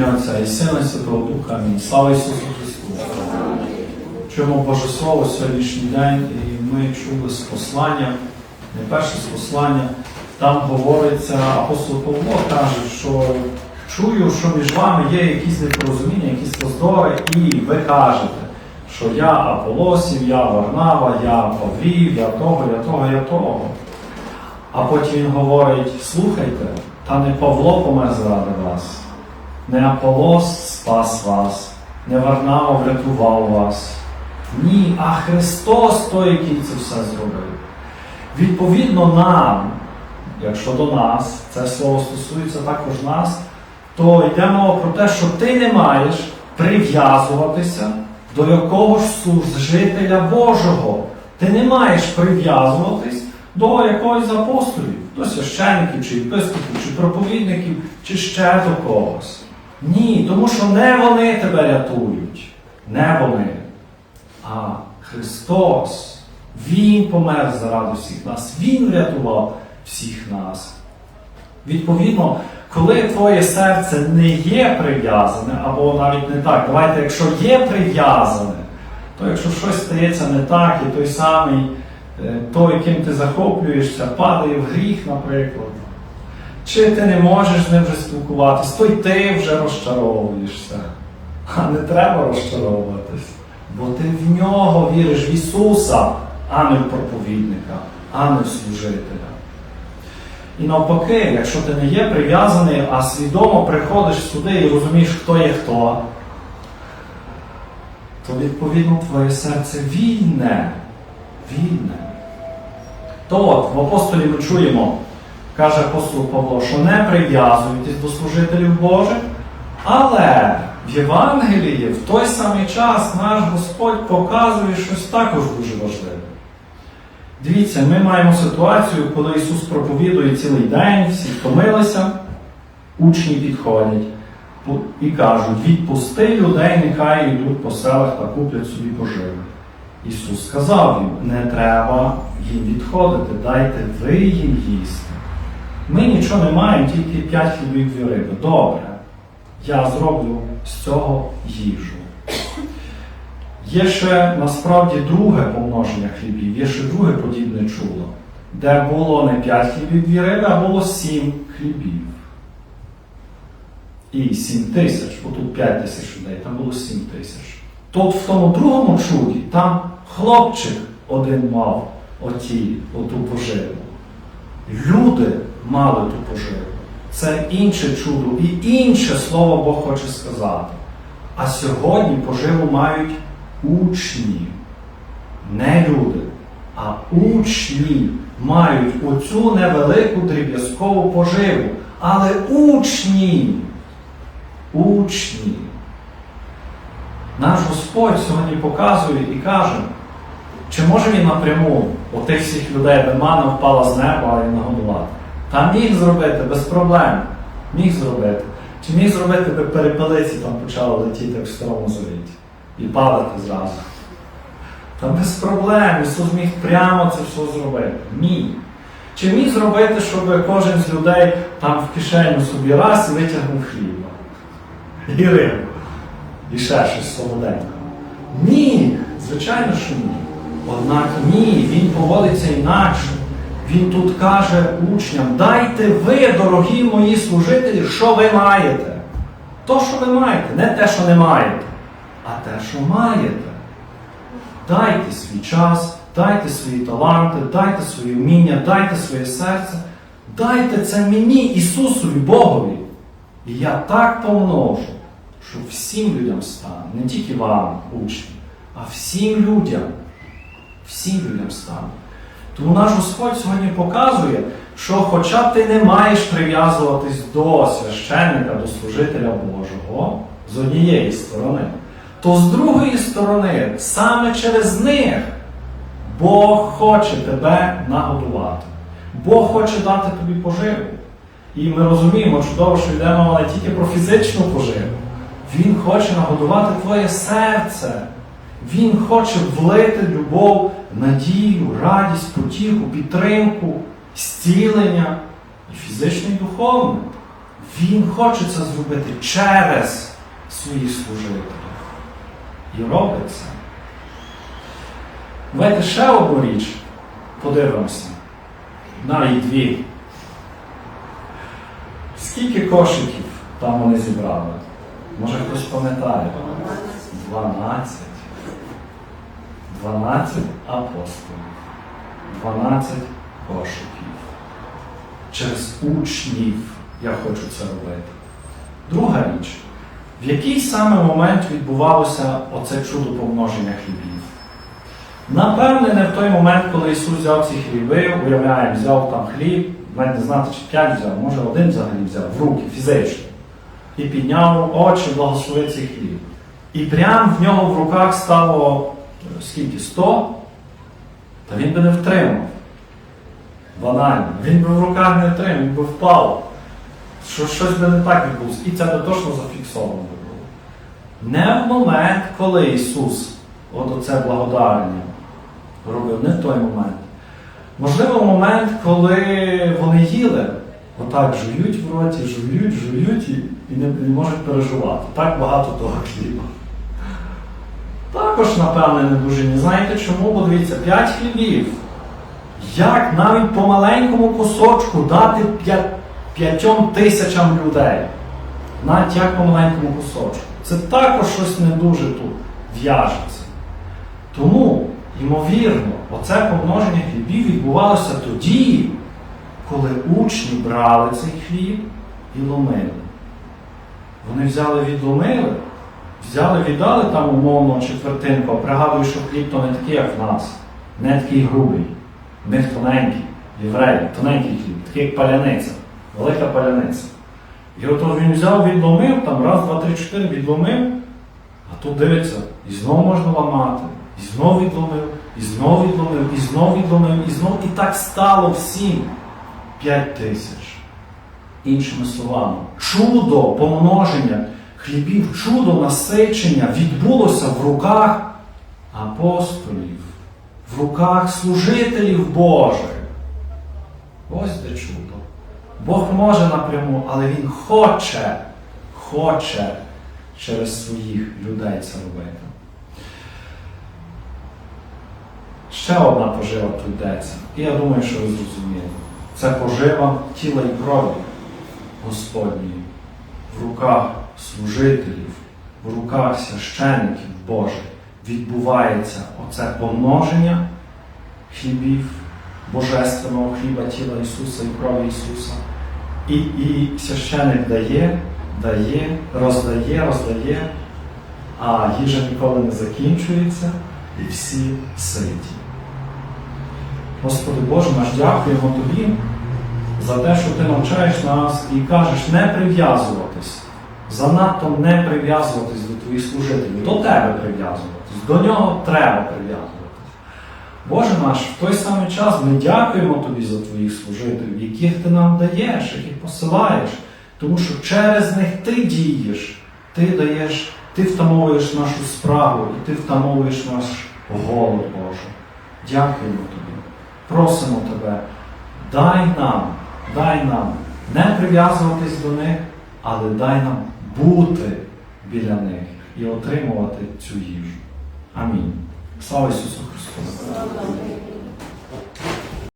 ім'я Отця і Сина Святого Духа. Амінь. Слава Ісусу Христу! Чуємо Боже Слово сьогоднішній день, і ми чули з послання, не перше з послання. Там говориться, апостол Павло каже, що чую, що між вами є якісь непорозуміння, якісь роздори, і ви кажете, що я Аполосів, я Варнава, я Павлів, я того, я того, я того. А потім він говорить: слухайте, та не Павло помер заради вас, не Аполос спас вас, не Варнава врятував вас. Ні, а Христос той, який це все зробив. Відповідно нам, якщо до нас, це слово стосується також нас, то йде мова про те, що ти не маєш прив'язуватися до якогось служителя Божого. Ти не маєш прив'язуватись до якогось апостолів, до священиків, чи єпископів, чи проповідників, чи ще до когось. Ні, тому що не вони тебе рятують, не вони, а Христос. Він помер заради всіх нас, Він врятував всіх нас. Відповідно, коли твоє серце не є прив'язане, або навіть не так, давайте, якщо є прив'язане, то якщо щось стається не так, і той самий, е, той, яким ти захоплюєшся, падає в гріх, наприклад, чи ти не можеш з ним вже спілкуватись, то й ти вже розчаровуєшся. А не треба розчаровуватись, бо ти в нього віриш в Ісуса, а не в проповідника, а не в служителя. І навпаки, якщо ти не є прив'язаний, а свідомо приходиш сюди і розумієш, хто є хто, то відповідно твоє серце вільне. Вільне. То от в апостолі ми чуємо, каже апостол Павло, що не прив'язуйтесь до служителів Божих, але в Євангелії в той самий час наш Господь показує щось також дуже важливе. Дивіться, ми маємо ситуацію, коли Ісус проповідує цілий день, всі втомилися, учні підходять і кажуть, відпусти людей, нехай йдуть по селах та куплять собі поживи. Ісус сказав їм, не треба їм відходити, дайте ви їм їсти. Ми нічого не маємо, тільки п'ять хлібів дві риби. Добре, я зроблю з цього їжу. Є ще насправді друге помноження хлібів, є ще друге подібне чудо, де було не 5 хлібів дві риби, а було 7 хлібів. І 7 тисяч, бо тут 5 тисяч людей, там було 7 тисяч. Тут в тому другому чуді, там хлопчик один мав оті, оту поживу. Люди мали ту поживу. Це інше чудо і інше слово Бог хоче сказати. А сьогодні поживу мають учні, не люди, а учні мають оцю невелику дріб'язкову поживу. Але учні, учні. Наш Господь сьогодні показує і каже, чи може він напряму отих всіх людей, де мана впала з неба і нагодувати? Та міг зробити без проблем. Міг зробити. Чи міг зробити, би перепелиці там почали летіти в старому завіті і падати зразу? Та без проблем. Ісус міг прямо це все зробити. Ні. Чи міг зробити, щоб кожен з людей там в кишеню собі раз і витягнув хліба? І рибу. І ще щось солоденького. Ні, звичайно, що ні. Однак ні, він поводиться інакше. Він тут каже учням, дайте ви, дорогі мої служителі, що ви маєте. То, що ви маєте, не те, що не маєте, а те, що маєте. Дайте свій час, дайте свої таланти, дайте свої вміння, дайте своє серце. Дайте це мені, Ісусові, Богові. І я так помножу, що всім людям стане, не тільки вам, учні, а всім людям. Всім людям стане. Тому наш Господь сьогодні показує, що хоча ти не маєш прив'язуватись до священника, до служителя Божого з однієї сторони, то з другої сторони, саме через них Бог хоче тебе нагодувати. Бог хоче дати тобі поживу. І ми розуміємо чудово, що йде мова не тільки про фізичну поживу. Він хоче нагодувати твоє серце. Він хоче влити любов, надію, радість, потіху, підтримку, зцілення і фізичне, і духовне. Він хоче це зробити через своїх служителів. І робить це. Давайте ще одну річ подивимося. Навіть дві. Скільки кошиків там вони зібрали? Може хтось пам'ятає? 12. 12 апостолів. 12 кошиків. Через учнів я хочу це робити. Друга річ. В який саме момент відбувалося оце чудо помноження хлібів? Напевне, не в той момент, коли Ісус взяв ці хліби, уявляємо, взяв там хліб, навіть не знати, чи п'ять взяв, може один взагалі взяв в руки фізично. І підняв очі, благословив цей хліб. І прямо в нього в руках стало скільки? 100? Та він би не втримав. Банально. Він би в руках не втримав, він би впав. Що щось би не так відбулося. І це би точно зафіксовано би було. Не в момент, коли Ісус от оце благодарення робив, не в той момент. Можливо, в момент, коли вони їли, отак жують в роті, жують, жують і, і не, не можуть переживати. Так багато того хліба. Також, напевне, не дуже ні. Знаєте чому? Бо дивіться, 5 хлібів. Як навіть по маленькому кусочку дати п'я- п'ятьом тисячам людей? Навіть як по маленькому кусочку. Це також щось не дуже тут в'яжеться. Тому, ймовірно, оце помноження хлібів відбувалося тоді, коли учні брали цей хліб і ломили. Вони взяли відломили, взяли, віддали там умовно четвертинку, а пригадую, що хліб то не такий, як в нас, не такий грубий. В них тоненький, євреї, тоненький хліб, такий як паляниця, велика паляниця. І от він взяв, відломив, там раз, два, три, чотири відломив, а тут дивиться, і знову можна ламати, і знову відломив, і знову відломив, і знову відломив, і знову. І так стало всім п'ять тисяч. Іншими словами, чудо помноження хлібів, чудо насичення відбулося в руках апостолів, в руках служителів Божих. Ось де чудо. Бог може напряму, але Він хоче, хоче через своїх людей це робити. Ще одна пожива тут йдеться. І я думаю, що ви зрозуміли. Це пожива тіла і крові Господньої в руках служителів, в руках священиків Божих відбувається оце помноження хлібів, божественного хліба тіла Ісуса і крові Ісуса. І, і священик дає, дає, роздає, роздає, а їжа ніколи не закінчується, і всі ситі. Господи Боже, наш дякуємо Тобі за те, що Ти навчаєш нас і кажеш не прив'язуватись, занадто не прив'язуватись до твоїх служителів, до тебе прив'язуватись, до нього треба прив'язуватись. Боже наш, в той самий час ми дякуємо Тобі за твоїх служителів, яких ти нам даєш, яких посилаєш, тому що через них ти дієш, ти даєш, ти втамовуєш нашу справу і ти втамовуєш наш голод, Боже. Дякуємо Тобі. Просимо Тебе, дай нам, дай нам не прив'язуватись до них, але дай нам бути біля них і отримувати цю їжу. Амінь. Слава Ісусу Христу!